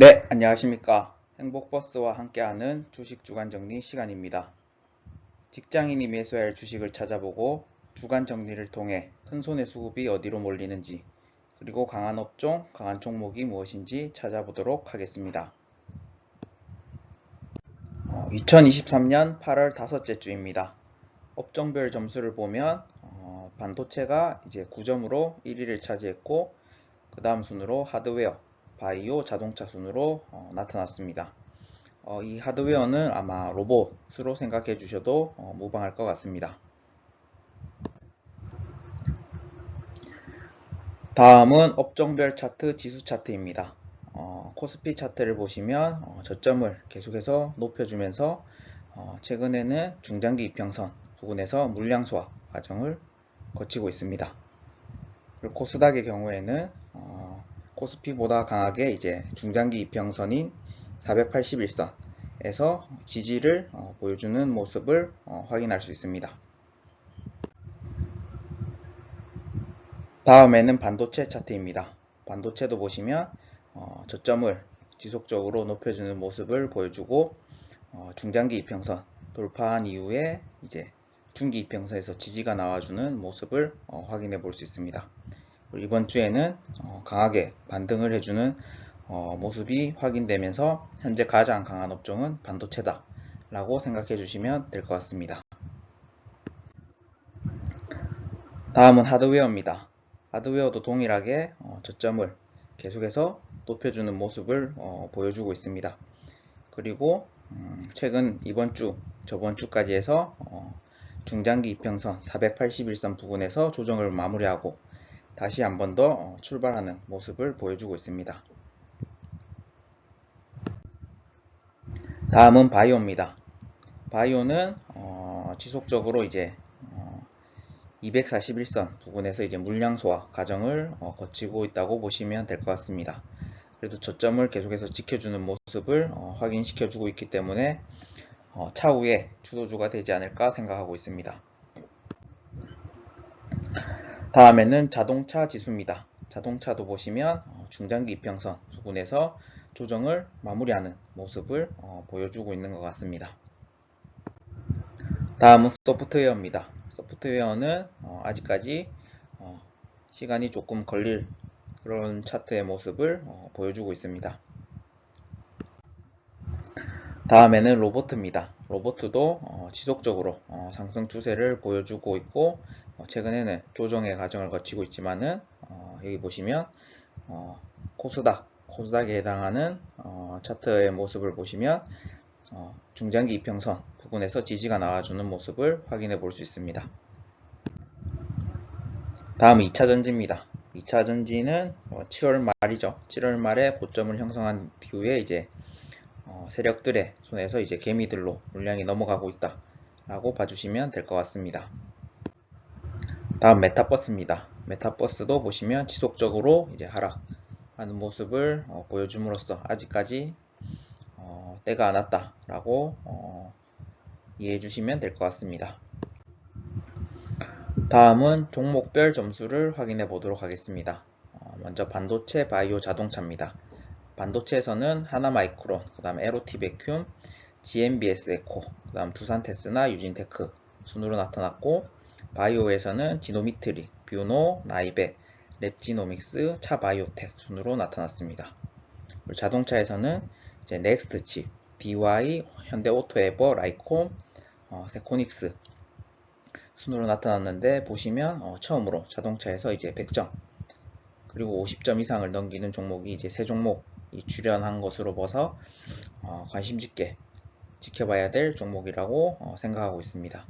네, 안녕하십니까. 행복버스와 함께하는 주식 주간 정리 시간입니다. 직장인이 매수해야 할 주식을 찾아보고 주간 정리를 통해 큰 손의 수급이 어디로 몰리는지 그리고 강한 업종, 강한 종목이 무엇인지 찾아보도록 하겠습니다. 2023년 8월 다섯째 주입니다. 업종별 점수를 보면 어, 반도체가 이제 9점으로 1위를 차지했고 그 다음 순으로 하드웨어, 바이오, 자동차 순으로 어, 나타났습니다. 어, 이 하드웨어는 아마 로봇으로 생각해 주셔도 어, 무방할 것 같습니다. 다음은 업종별 차트, 지수 차트입니다. 어, 코스피 차트를 보시면 어, 저점을 계속해서 높여주면서 어, 최근에는 중장기 이평선 부근에서 물량 소화 과정을 거치고 있습니다. 그리고 코스닥의 경우에는 어, 코스피보다 강하게 이제 중장기 이평선인 481선에서 지지를 어, 보여주는 모습을 어, 확인할 수 있습니다. 다음에는 반도체 차트입니다. 반도체도 보시면 어, 저점을 지속적으로 높여주는 모습을 보여주고 어, 중장기 이평선 돌파한 이후에 이제 중기 이평선에서 지지가 나와주는 모습을 어, 확인해 볼 수 있습니다. 이번 주에는 어, 강하게 반등을 해주는 어, 모습이 확인되면서 현재 가장 강한 업종은 반도체다 라고 생각해 주시면 될 것 같습니다. 다음은 하드웨어입니다. 하드웨어도 동일하게 어, 저점을 계속해서 높여주는 모습을 어, 보여주고 있습니다. 그리고 음, 최근 이번 주, 저번 주까지 해서 어, 중장기 이평선 481선 부근에서 조정을 마무리하고 다시 한 번더 어, 출발하는 모습을 보여주고 있습니다. 다음은 바이오입니다. 바이오는 어, 지속적으로 이제 241선 부근에서 이제 물량 소화 과정을 어, 거치고 있다고 보시면 될 것 같습니다. 그래도 저점을 계속해서 지켜주는 모습을 어, 확인시켜주고 있기 때문에 어, 차후에 주도주가 되지 않을까 생각하고 있습니다. 다음에는 자동차 지수입니다. 자동차도 보시면 중장기 이평선 부근에서 조정을 마무리하는 모습을 보여주고 있는 것 같습니다. 다음은 소프트웨어입니다. 소프트웨어는 어, 아직까지 어, 시간이 조금 걸릴 그런 차트의 모습을 어, 보여주고 있습니다. 다음에는 로보트입니다. 로보트도 어, 지속적으로 어, 상승 추세를 보여주고 있고 어, 최근에는 조정의 과정을 거치고 있지만은 여기 보시면 코스닥 코스닥에 해당하는 차트의 모습을 보시면 중장기 이평선 부분에서 지지가 나와주는 모습을 확인해 볼 수 있습니다. 다음 2차 전지입니다. 2차 전지는 7월 어, 말이죠. 7월 말에 고점을 형성한 이후에 이제 어, 세력들의 손에서 이제 개미들로 물량이 넘어가고 있다 라고 봐주시면 될 것 같습니다. 다음 메타버스입니다. 메타버스도 보시면 지속적으로 이제 하락하는 모습을 어, 보여줌으로써 아직까지 때가 안 왔다 라고 이해해 주시면 될 것 같습니다. 다음은 종목별 점수를 확인해 보도록 하겠습니다. 어, 먼저 반도체, 바이오, 자동차입니다. 반도체에서는 하나마이크론, 그 다음 에로티 베큐움, GMBS 에코, 그 다음 두산테스나 유진테크 순으로 나타났고 바이오에서는 지노미트리, 뷰노, 나이베, 랩지노믹스, 차바이오텍 순으로 나타났습니다. 자동차에서는 이제 넥스트칩, BY, 현대오토에버, 라이콤, 어, 세코닉스 순으로 나타났는데 보시면 어, 처음으로 자동차에서 이제 100점 그리고 50점 이상을 넘기는 종목이 이제 세 종목이 출연한 것으로 봐서 어, 관심 있게 지켜봐야 될 종목이라고 어, 생각하고 있습니다.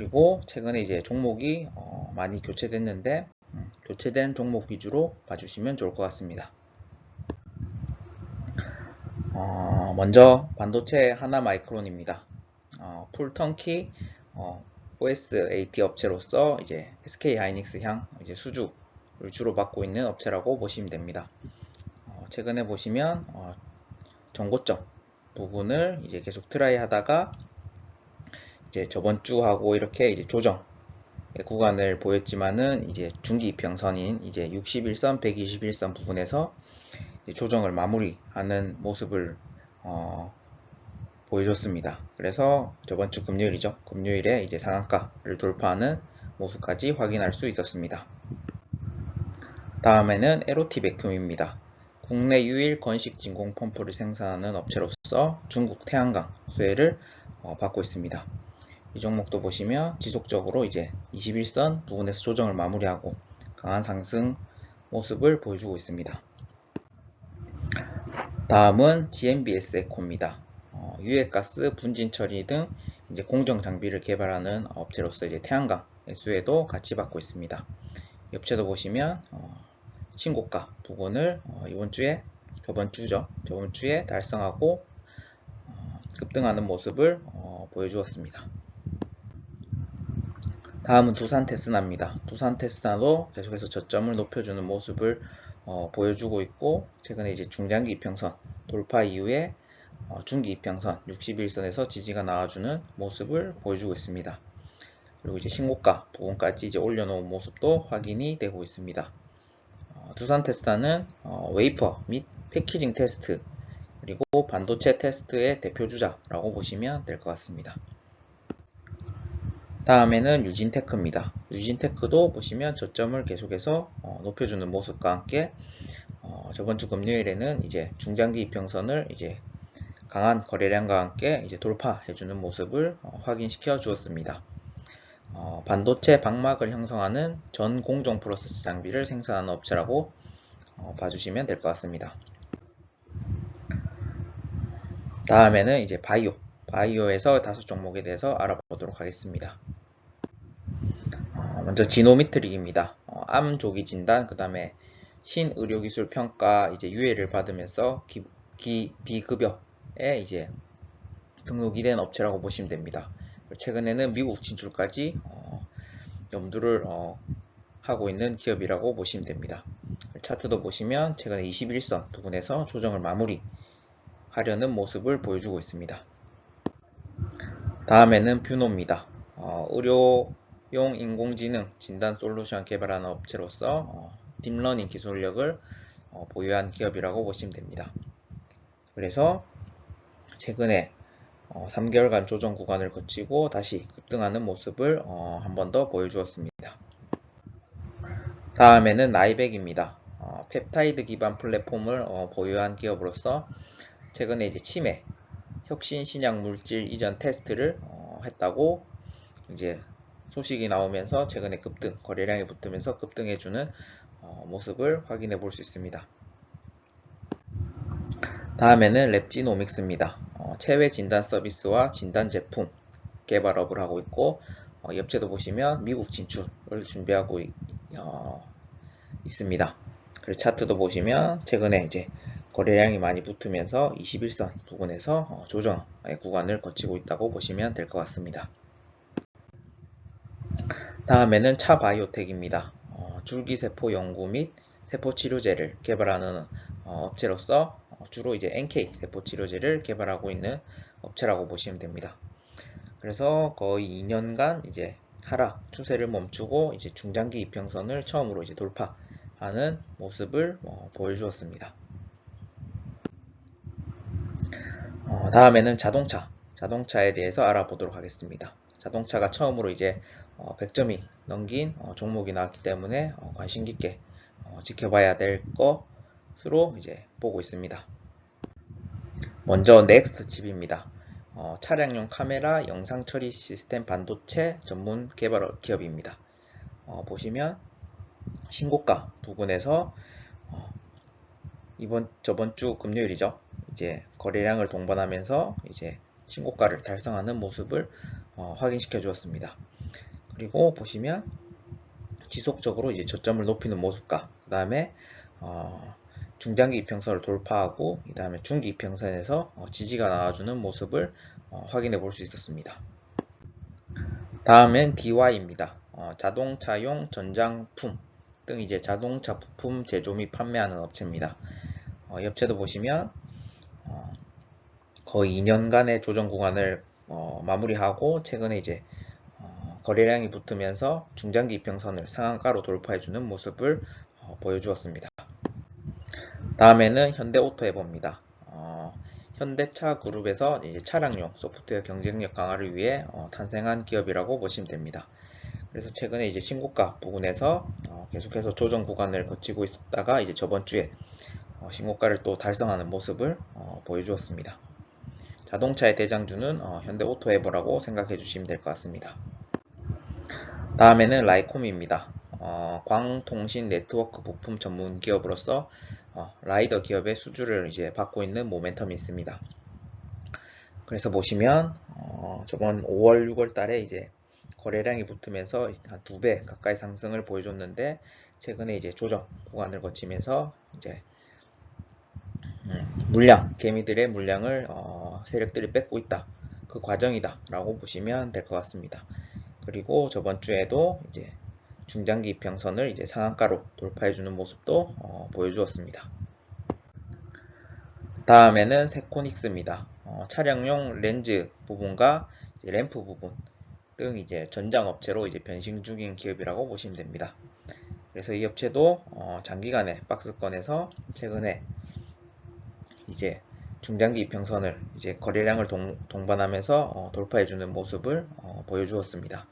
그리고 최근에 이제 종목이 어, 많이 교체됐는데 음, 교체된 종목 위주로 봐주시면 좋을 것 같습니다. 어, 먼저 반도체 하나 마이크론입니다. 어, 풀 턴키 OSAT 업체로서 이제 SK 하이닉스 향 이제 수주를 주로 받고 있는 업체라고 보시면 됩니다. 어, 최근에 보시면 어, 정고점 부분을 이제 계속 트라이 하다가 이제 저번 주하고 이렇게 이제 조정 구간을 보였지만은 이제 중기 이평선인 이제 61선, 121선 부분에서 조정을 마무리하는 모습을 어, 보여줬습니다. 그래서 저번 주 금요일이죠. 금요일에 이제 상한가를 돌파하는 모습까지 확인할 수 있었습니다. 다음에는 에로티 백큐입니다. 국내 유일 건식 진공 펌프를 생산하는 업체로서 중국 태양광 수혜를 어, 받고 있습니다. 이 종목도 보시면 지속적으로 이제 21선 부분에서 조정을 마무리하고 강한 상승 모습을 보여주고 있습니다. 다음은 GMBS 에코입니다. 어, 유해가스, 분진 처리 등 이제 공정 장비를 개발하는 업체로서 이제 태양광 수혜도 같이 받고 있습니다. 이 업체도 보시면 어, 신고가 부분을 어, 이번 주에 저번 주죠. 저번 주에 달성하고 어, 급등하는 모습을 어, 보여주었습니다. 다음은 두산 테스나입니다. 두산 테스나도 계속해서 저점을 높여주는 모습을 어, 보여주고 있고 최근에 이제 중장기 이평선 돌파 이후에 어, 중기 이평선 61선에서 지지가 나와주는 모습을 보여주고 있습니다. 그리고 이제 신고가 부분까지 이제 올려놓은 모습도 확인이 되고 있습니다. 어, 두산 테스타는 어, 웨이퍼 및 패키징 테스트 그리고 반도체 테스트의 대표주자라고 보시면 될 것 같습니다. 다음에는 유진테크입니다. 유진테크도 보시면 저점을 계속해서 어, 높여주는 모습과 함께 어, 저번 주 금요일에는 이제 중장기 이평선을 이제 강한 거래량과 함께 이제 돌파해주는 모습을 어, 확인시켜 주었습니다. 어, 반도체 방막을 형성하는 전 공정 프로세스 장비를 생산하는 업체라고 어, 봐주시면 될 것 같습니다. 다음에는 이제 바이오, 바이오에서 다섯 종목에 대해서 알아보도록 하겠습니다. 어, 먼저 지노미트릭입니다. 어, 암 조기 진단, 그 다음에 신의료기술 평가 이제 유예를 받으면서 기, 기 비급여에 이제 등록이 된 업체라고 보시면 됩니다. 최근에는 미국 진출까지 어, 염두를 어, 하고 있는 기업이라고 보시면 됩니다. 차트도 보시면 최근에 21선 부분에서 조정을 마무리하려는 모습을 보여주고 있습니다. 다음에는 뷰노입니다. 어, 의료 용 인공지능 진단 솔루션 개발하는 업체로서 어, 딥러닝 기술력을 어, 보유한 기업이라고 보시면 됩니다. 그래서 최근에 어, 3개월간 조정 구간을 거치고 다시 급등하는 모습을 어, 한번 더 보여주었습니다. 다음에는 나이백입니다. 어, 펩타이드 기반 플랫폼을 어, 보유한 기업으로서 최근에 이제 치매, 혁신 신약 물질 이전 테스트를 어, 했다고 이제 소식이 나오면서 최근에 급등, 거래량이 붙으면서 급등해주는 어, 모습을 확인해 볼 수 있습니다. 다음에는 랩지노믹스입니다. 어, 체외 진단 서비스와 진단 제품 개발업을 하고 있고 어, 이 업체도 보시면 미국 진출을 준비하고 있, 어, 있습니다. 그리고 차트도 보시면 최근에 이제 거래량이 많이 붙으면서 21선 부분에서 어, 조정의 구간을 거치고 있다고 보시면 될 것 같습니다. 다음에는 차바이오텍입니다. 어, 줄기세포 연구 및 세포치료제를 개발하는 어, 업체로서 어, 주로 이제 NK 세포치료제를 개발하고 있는 업체라고 보시면 됩니다. 그래서 거의 2년간 이제 하락 추세를 멈추고 이제 중장기 이평선을 처음으로 이제 돌파하는 모습을 어, 보여주었습니다. 어, 다음에는 자동차, 자동차에 대해서 알아보도록 하겠습니다. 자동차가 처음으로 이제 어, 100점이 넘긴 어, 종목이 나왔기 때문에 어, 관심 깊게 어, 지켜봐야 될 것으로 이제 보고 있습니다. 먼저 넥스트 칩입니다. 어, 차량용 카메라 영상 처리 시스템 반도체 전문 개발 기업입니다. 어, 보시면 신고가 부근에서 어, 이번 저번 주 금요일이죠. 이제 거래량을 동반하면서 이제 신고가를 달성하는 모습을 어, 확인시켜 주었습니다. 그리고 보시면 지속적으로 이제 저점을 높이는 모습과 그 다음에 어, 중장기 이평선을 돌파하고 그 다음에 중기 이평선에서 어, 지지가 나와주는 모습을 어, 확인해 볼 수 있었습니다. 다음엔 DY입니다. 어, 자동차용 전장품 등 이제 자동차 부품 제조 및 판매하는 업체입니다. 어, 이 업체도 보시면 어, 거의 2년간의 조정 구간을 어, 마무리하고 최근에 이제 어, 거래량이 붙으면서 중장기 이평선을 상한가로 돌파해주는 모습을 어, 보여주었습니다. 다음에는 현대오토에버입니다. 어, 현대차 그룹에서 이제 차량용 소프트웨어 경쟁력 강화를 위해 어, 탄생한 기업이라고 보시면 됩니다. 그래서 최근에 이제 신고가 부근에서 어, 계속해서 조정 구간을 거치고 있다가 이제 저번 주에 어, 신고가를 또 달성하는 모습을 어, 보여주었습니다. 자동차의 대장주는 어, 현대 오토에버라고 생각해 주시면 될 것 같습니다. 다음에는 라이콤입니다. 어, 광통신 네트워크 부품 전문 기업으로서 어, 라이더 기업의 수주를 이제 받고 있는 모멘텀이 있습니다. 그래서 보시면 어, 저번 5월, 6월 달에 이제 거래량이 붙으면서 한 두 배 가까이 상승을 보여줬는데 최근에 이제 조정 구간을 거치면서 이제 음, 물량 개미들의 물량을 어, 세력들이 뺏고 있다 그 과정이다 라고 보시면 될 것 같습니다. 그리고 저번 주에도 이제 중장기 이평선을 이제 상한가로 돌파해주는 모습도 어, 보여주었습니다. 다음에는 세코닉스입니다. 어, 차량용 렌즈 부분과 램프 부분 등 이제 전장 업체로 이제 변신 중인 기업이라고 보시면 됩니다. 그래서 이 업체도 어, 장기간에 박스권에서 최근에 이제 중장기 이평선을 이제 거래량을 동, 반하면서 어, 돌파해주는 모습을 어, 보여주었습니다.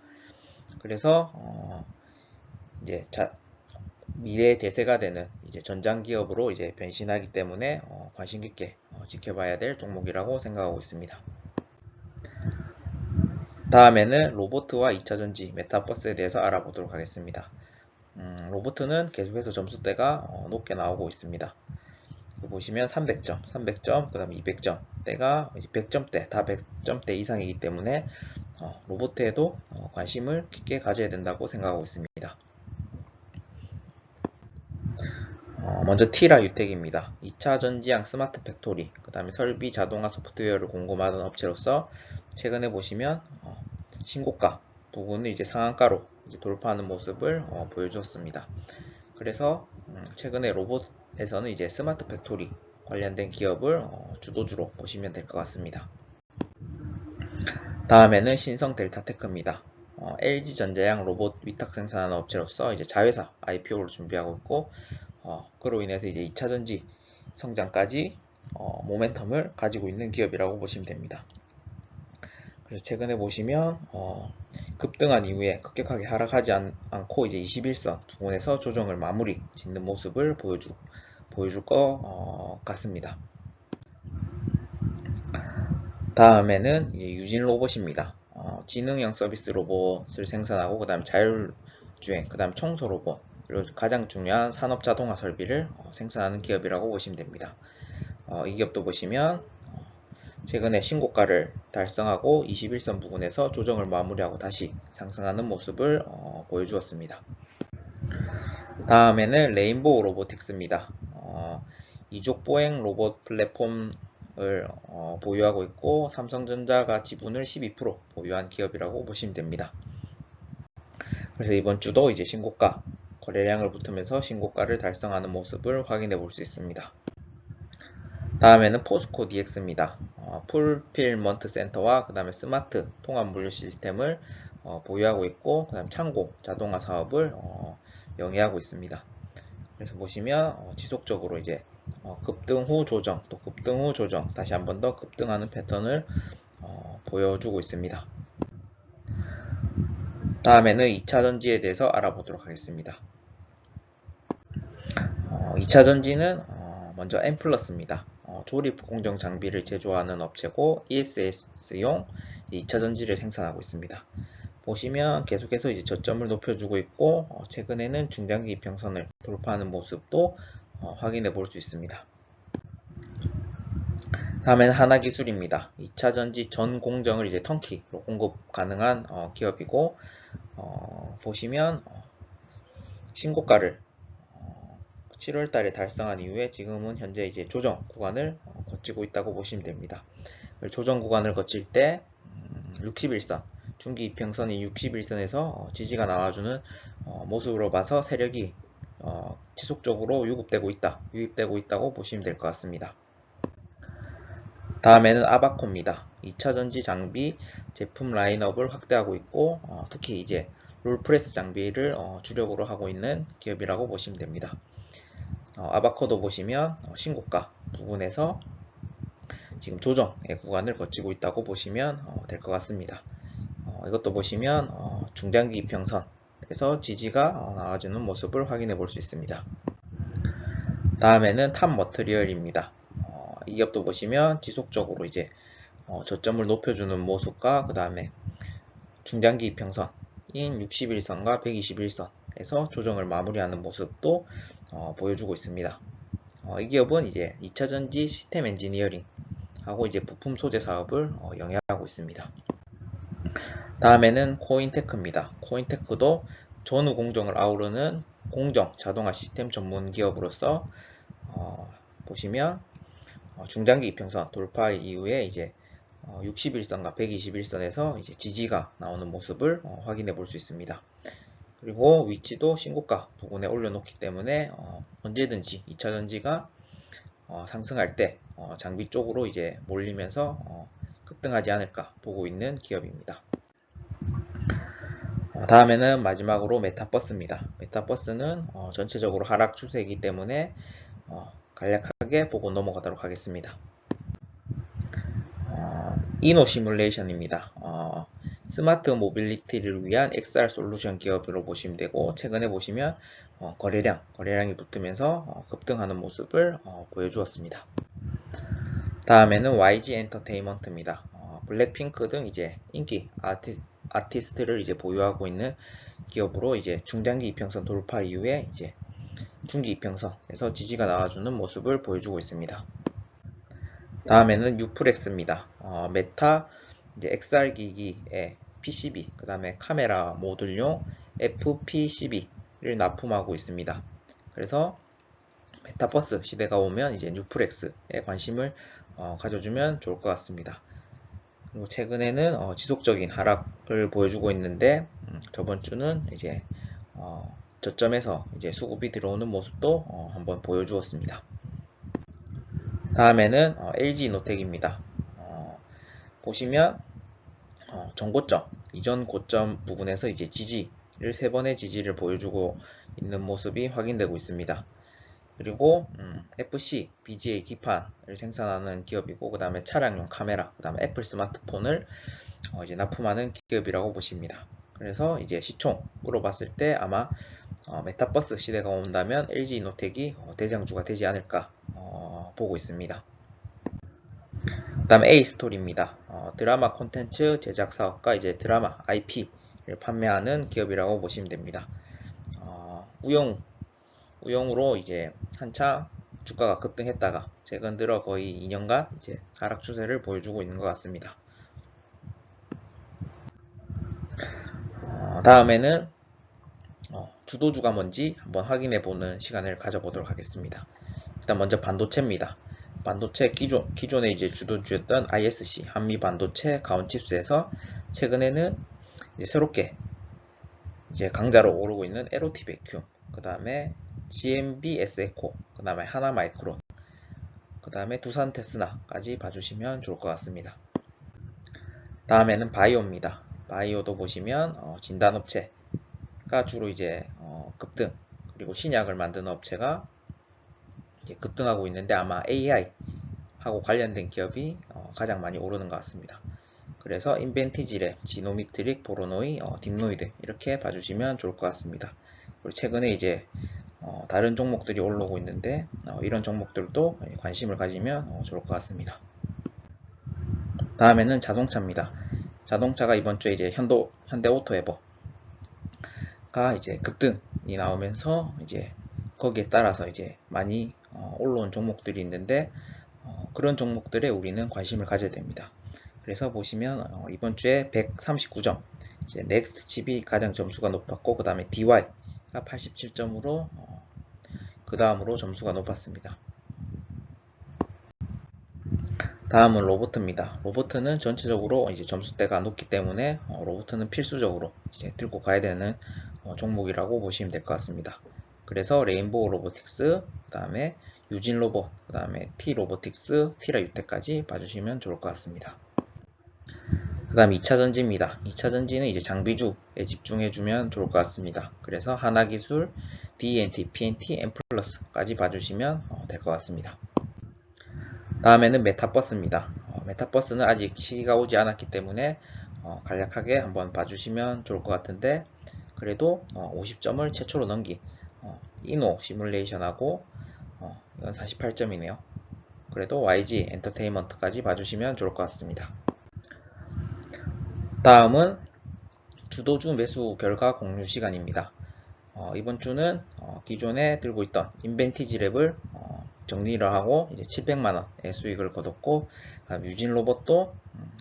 그래서 어, 이제 자, 미래의 대세가 되는 이제 전장 기업으로 이제 변신하기 때문에 어, 관심 깊게 어, 지켜봐야 될 종목이라고 생각하고 있습니다. 다음에는 로보트와 2차전지 메타버스에 대해서 알아보도록 하겠습니다. 음, 로보트는 계속해서 점수대가 어, 높게 나오고 있습니다. 보시면 300점, 300점, 그 다음에 200점 대가 100점대, 다 100점대 이상이기 때문에 어, 로보트에도 어, 관심을 깊게 가져야 된다고 생각하고 있습니다. 어, 먼저 티라 유텍입니다. 2차 전지향 스마트 팩토리, 그 다음에 설비 자동화 소프트웨어를 공급하는 업체로서 최근에 보시면 어, 신고가 부분을 이제 상한가로 이제 돌파하는 모습을 어, 보여주었습니다. 그래서 음, 최근에 로봇 에서는 이제 스마트 팩토리 관련된 기업을 어, 주도주로 보시면 될 것 같습니다. 다음에는 신성 델타테크입니다. 어, LG전자양 로봇 위탁 생산하는 업체로서 이제 자회사 IPO를 준비하고 있고 어, 그로 인해서 이제 2차전지 성장까지 어, 모멘텀을 가지고 있는 기업이라고 보시면 됩니다. 그래서 최근에 보시면 어, 급등한 이후에 급격하게 하락하지 않, 고 이제 21선 부분에서 조정을 마무리 짓는 모습을 보여주, 보여줄 것 어, 같습니다. 다음에는 이제 유진 로봇입니다. 어, 지능형 서비스 로봇을 생산하고 그 다음 자율주행, 그 다음 청소 로봇, 그리고 가장 중요한 산업 자동화 설비를 어, 생산하는 기업이라고 보시면 됩니다. 어, 이 기업도 보시면 최근에 신고가를 달성하고 21선 부근에서 조정을 마무리하고 다시 상승하는 모습을 어, 보여주었습니다. 다음에는 레인보우 로보틱스입니다. 어, 이족 보행 로봇 플랫폼을 어, 보유하고 있고 삼성전자가 지분을 12% 보유한 기업이라고 보시면 됩니다. 그래서 이번 주도 이제 신고가 거래량을 붙으면서 신고가를 달성하는 모습을 확인해 볼 수 있습니다. 다음에는 포스코 DX입니다. 어, 풀필먼트 센터와 그 다음에 스마트 통합 물류 시스템을 어, 보유하고 있고 그 다음 창고 자동화 사업을 어, 영위하고 있습니다. 그래서 보시면 어, 지속적으로 이제 어, 급등 후 조정 또 급등 후 조정 다시 한 번 더 급등하는 패턴을 어, 보여주고 있습니다. 다음에는 2차 전지에 대해서 알아보도록 하겠습니다. 2차 전지는 먼저 N플러스입니다. 어, 조립 공정 장비를 제조하는 업체고 ESS용 2차 전지를 생산하고 있습니다. 보시면 계속해서 이제 저점을 높여주고 있고 어, 최근에는 중장기 이평선을 돌파하는 모습도 어, 확인해 볼 수 있습니다. 다음엔 하나 기술입니다. 2차 전지 전 공정을 이제 턴키로 공급 가능한 어, 기업이고 어, 보시면 어, 신고가를 7월 달에 달성한 이후에 지금은 현재 이제 조정 구간을 어, 거치고 있다고 보시면 됩니다. 조정 구간을 거칠 때 61선, 음, 중기 이평선이 61선에서 어, 지지가 나와주는 어, 모습으로 봐서 세력이 지속적으로 유급되고 있다, 유입되고 있다고 보시면 될 것 같습니다. 다음에는 아바코입니다. 2차 전지 장비 제품 라인업을 확대하고 있고 특히 이제 롤프레스 장비를 주력으로 하고 있는 기업이라고 보시면 됩니다. 어, 아바코도 보시면 어, 신고가 부근에서 지금 조정의 구간을 거치고 있다고 보시면 어, 될것 같습니다. 어, 이것도 보시면 어, 중장기 이평선에서 지지가 어, 나와주는 모습을 확인해 볼 수 있습니다. 다음에는 탑 머터리얼입니다. 어, 이 기업도 보시면 지속적으로 이제 어, 저점을 높여주는 모습과 그 다음에 중장기 이평선인 61선과 121선에서 조정을 마무리하는 모습도 어, 보여주고 있습니다. 어, 이 기업은 이제 2차전지 시스템 엔지니어링 하고 이제 부품 소재 사업을 어, 영위하고 있습니다. 다음에는 코인테크입니다. 코인테크도 전후 공정을 아우르는 공정 자동화 시스템 전문 기업으로서 어, 보시면 어, 중장기 이평선 돌파 이후에 이제 어, 61선과 121선에서 이제 지지가 나오는 모습을 어, 확인해 볼 수 있습니다. 그리고 위치도 신고가 부근에 올려놓기 때문에 어, 언제든지 2차전지가 어, 상승할 때 어, 장비 쪽으로 이제 몰리면서 어, 급등하지 않을까 보고 있는 기업입니다. 어, 다음에는 마지막으로 메타버스입니다. 메타버스는 어, 전체적으로 하락 추세이기 때문에 어, 간략하게 보고 넘어가도록 하겠습니다. 어, 이노 시뮬레이션입니다. 어, 스마트 모빌리티를 위한 XR 솔루션 기업으로 보시면 되고 최근에 보시면 어, 거래량, 거래량이 붙으면서 어, 급등하는 모습을 어, 보여주었습니다. 다음에는 YG 엔터테인먼트입니다. 어, 블랙핑크 등 이제 인기 아티, 아티스트를 이제 보유하고 있는 기업으로 이제 중장기 이평선 돌파 이후에 이제 중기 이평선에서 지지가 나와주는 모습을 보여주고 있습니다. 다음에는 유플렉스입니다. 어, 메타 XR 기기에 PCB, 그 다음에 카메라 모듈용 FPCB를 납품하고 있습니다. 그래서 메타버스 시대가 오면 이제 뉴플렉스에 관심을 어, 가져주면 좋을 것 같습니다. 그리고 최근에는 어, 지속적인 하락을 보여주고 있는데 음, 저번 주는 이제 어, 저점에서 이제 수급이 들어오는 모습도 어, 한번 보여주었습니다. 다음에는 어, LG 노텍입니다. 어, 보시면 어, 전고점 이전 고점 부분에서 이제 지지를 세 번의 지지를 보여주고 있는 모습이 확인되고 있습니다. 그리고 음, FC, BGA 기판을 생산하는 기업이고 그 다음에 차량용 카메라, 그 다음에 애플 스마트폰을 어, 이제 납품하는 기업이라고 보십니다. 그래서 이제 시총으로 봤을 때 아마 어, 메타버스 시대가 온다면 LG 이노텍이 어, 대장주가 되지 않을까 어, 보고 있습니다. 그 다음에 A스토리입니다. 어, 드라마 콘텐츠 제작 사업과 이제 드라마 IP를 판매하는 기업이라고 보시면 됩니다. 어, 우영, 우영으로 이제 한차 주가가 급등했다가 최근 들어 거의 2년간 이제 하락 추세를 보여주고 있는 것 같습니다. 어, 다음에는 어, 주도주가 뭔지 한번 확인해 보는 시간을 가져보도록 하겠습니다. 일단 먼저 반도체입니다. 반도체 기존, 기존에 이제 주도주였던 ISC, 한미 반도체 가온칩스에서 최근에는 이제 새롭게 이제 강자로 오르고 있는 LOT 베큐, 그 다음에 GMB SE코, 그 다음에 하나 마이크론, 그 다음에 두산 테스나까지 봐주시면 좋을 것 같습니다. 다음에는 바이오입니다. 바이오도 보시면 어, 진단업체가 주로 이제 어, 급등, 그리고 신약을 만드는 업체가 급등하고 있는데 아마 AI 하고 관련된 기업이 어, 가장 많이 오르는 것 같습니다. 그래서 인벤티지랩, 지노미트릭, 보로노이, 어, 딥노이드 이렇게 봐주시면 좋을 것 같습니다. 그리고 최근에 이제 어, 다른 종목들이 올라오고 있는데 어, 이런 종목들도 관심을 가지면 어, 좋을 것 같습니다. 다음에는 자동차입니다. 자동차가 이번 주에 이제 현도 현대 오토 에버가 이제 급등이 나오면서 이제 거기에 따라서 이제 많이 어, 올라온 종목들이 있는데 어, 그런 종목들에 우리는 관심을 가져야 됩니다. 그래서 보시면 어, 이번 주에 139점 이제 넥스트 칩이 가장 점수가 높았고 그 다음에 DY가 87점으로 그 다음으로 점수가 높았습니다. 다음은 로보트입니다. 로보트는 전체적으로 이제 점수대가 높기 때문에 로보트는 필수적으로 이제 들고 가야 되는 종목이라고 보시면 될 것 같습니다. 그래서 레인보우 로보틱스, 그 다음에 유진 로봇, 그 다음에 T 로보틱스, 티라 유테까지 봐주시면 좋을 것 같습니다. 그 다음 2차 전지입니다. 2차 전지는 이제 장비주에 집중해주면 좋을 것 같습니다. 그래서 하나기술, DNT, PNT, M 플러스까지 봐주시면 어, 될것 같습니다. 다음에는 메타버스입니다. 어, 메타버스는 아직 시기가 오지 않았기 때문에 어, 간략하게 한번 봐주시면 좋을 것 같은데 그래도 50점을 최초로 넘긴 어, 이노 시뮬레이션하고 어, 이건 48점이네요. 그래도 YG 엔터테인먼트까지 봐주시면 좋을 것 같습니다. 다음은 주도주 매수 결과 공유 시간입니다. 어, 이번 주는 어, 기존에 들고 있던 인벤티지 랩을 어, 정리를 하고 이제 700만원의 수익을 거뒀고 아, 유진 로봇도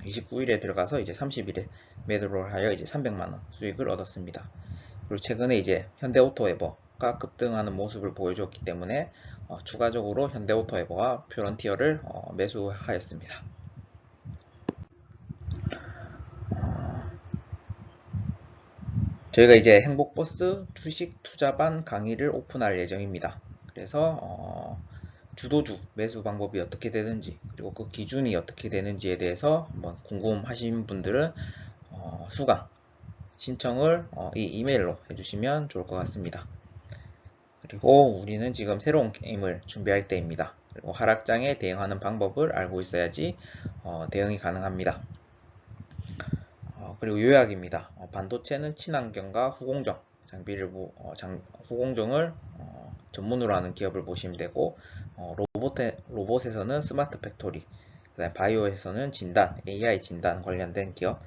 29일에 들어가서 이제 30일에 매도를 하여 이제 300만원 수익을 얻었습니다. 그리고 최근에 이제 현대오토에버가 급등하는 모습을 보여줬기 때문에 어, 추가적으로 현대오토에버와 퓨런티어를 어, 매수하였습니다. 저희가 이제 행복버스 주식 투자반 강의를 오픈할 예정입니다. 그래서 어, 주도주 매수 방법이 어떻게 되는지 그리고 그 기준이 어떻게 되는지에 대해서 한번 궁금하신 분들은 어, 수강 신청을 어, 이 이메일로 해주시면 좋을 것 같습니다. 그리고 우리는 지금 새로운 게임을 준비할 때입니다. 그리고 하락장에 대응하는 방법을 알고 있어야지 어, 대응이 가능합니다. 어, 그리고 요약입니다. 어, 반도체는 친환경과 후공정 장비를 어, 장, 후공정을 어, 전문으로 하는 기업을 보시면 되고 어, 로봇에, 로봇 에서는 스마트 팩토리 그다음 바이오에서는 진단 AI 진단 관련된 기업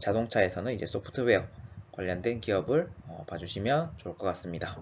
자동차에서는 이제 소프트웨어 관련된 기업을 어, 봐주시면 좋을 것 같습니다.